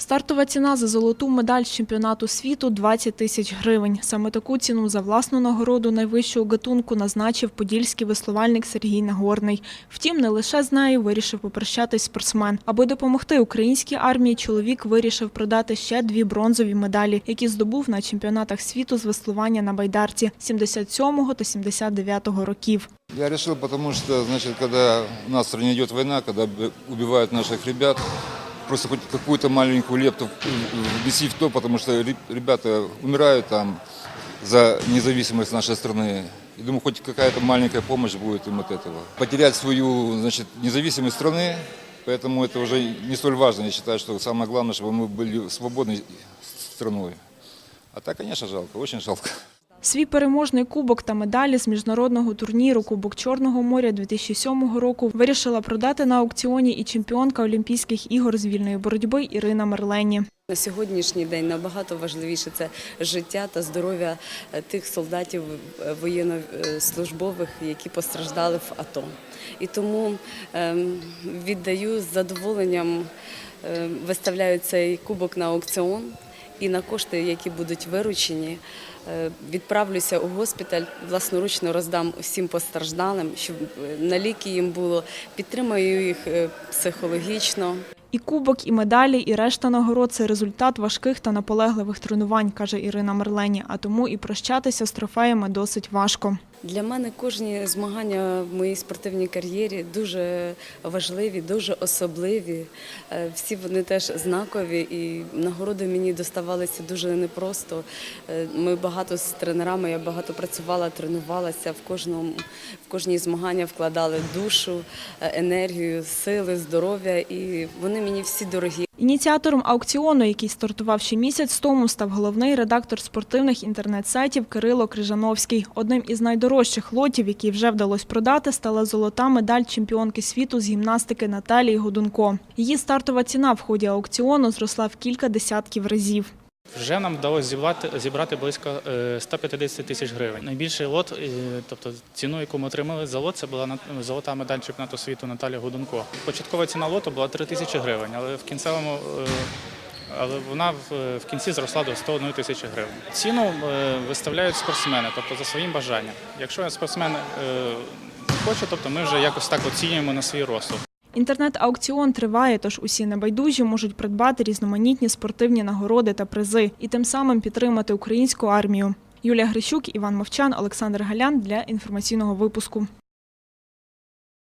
Стартова ціна за золоту медаль чемпіонату світу 20 тисяч гривень. Саме таку ціну за власну нагороду найвищого гатунку назначив подільський веслувальник Сергій Нагорний. Втім, не лише з нею вирішив попрощатись спортсмен. Аби допомогти українській армії, чоловік вирішив продати ще дві бронзові медалі, які здобув на чемпіонатах світу з веслування на байдарці 77-го та 79-го років. Я решил, потому что, значит, когда у нас в стране идет война, когда б- убивают наших ребят, просто хоть какую-то маленькую лепту внеси в то, потому что ре- ребята умирают там за независимость нашей страны. И думаю, хоть какая-то маленькая помощь будет им от этого. Потерять свою, значит, независимость страны, поэтому это уже не столь важно. Я считаю, что самое главное, чтобы мы были свободной страной. А так, конечно, жалко, очень жалко. Свій переможний кубок та медалі з міжнародного турніру Кубок Чорного моря 2007 року вирішила продати на аукціоні і чемпіонка Олімпійських ігор з вільної боротьби Ірина Мерлені. На сьогоднішній день набагато важливіше це життя та здоров'я е, тих солдатів е, воєннослужбових, які постраждали в АТО. І тому ем, віддаю з задоволенням, е, виставляю цей кубок на аукціон і на кошти, які будуть виручені. е, Відправлюся у госпіталь, власноручно роздам усім постраждалим, щоб е, на ліки їм було. Підтримаю їх е, психологічно. І кубок, і медалі, і решта нагород це результат важких та наполегливих тренувань, каже Ірина Мерлені. А тому і прощатися з трофеями досить важко. Для мене кожні змагання в моїй спортивній кар'єрі дуже важливі, дуже особливі. Е, Всі вони теж знакові, і нагороди мені доставалися дуже непросто. Е, Ми багато з тренерами, я багато працювала, тренувалася в кожному в кожні змагання вкладали душу, е, енергію, сили, здоров'я, і вони мені всі дорогі. Ініціатором аукціону, який стартував ще місяць тому, став головний редактор спортивних інтернет-сайтів Кирило Крижановський. Одним із найдорожчих лотів, які вже вдалося продати, стала золота медаль чемпіонки світу з гімнастики Наталії Годунко. Її стартова ціна в ході аукціону зросла в кілька десятків разів. Вже нам вдалося зібрати, зібрати близько е, 150 тисяч гривень. Найбільший лот, е, тобто ціну, яку ми отримали за лот, це була золота медаль чемпіонату світу Наталія Гудунко. Початкова ціна лоту була 3 тисячі гривень, але в кінцевому е, але вона в, кінці зросла до 101 тисячі гривень. Ціну е, виставляють спортсмени, тобто за своїм бажанням. Якщо спортсмен е, хоче, тобто ми вже якось так оцінюємо на свій розсуд. Інтернет-аукціон триває, тож усі небайдужі можуть придбати різноманітні спортивні нагороди та призи і тим самим підтримати українську армію. Юлія Грищук, Іван Мовчан, Олександр Галян для інформаційного випуску.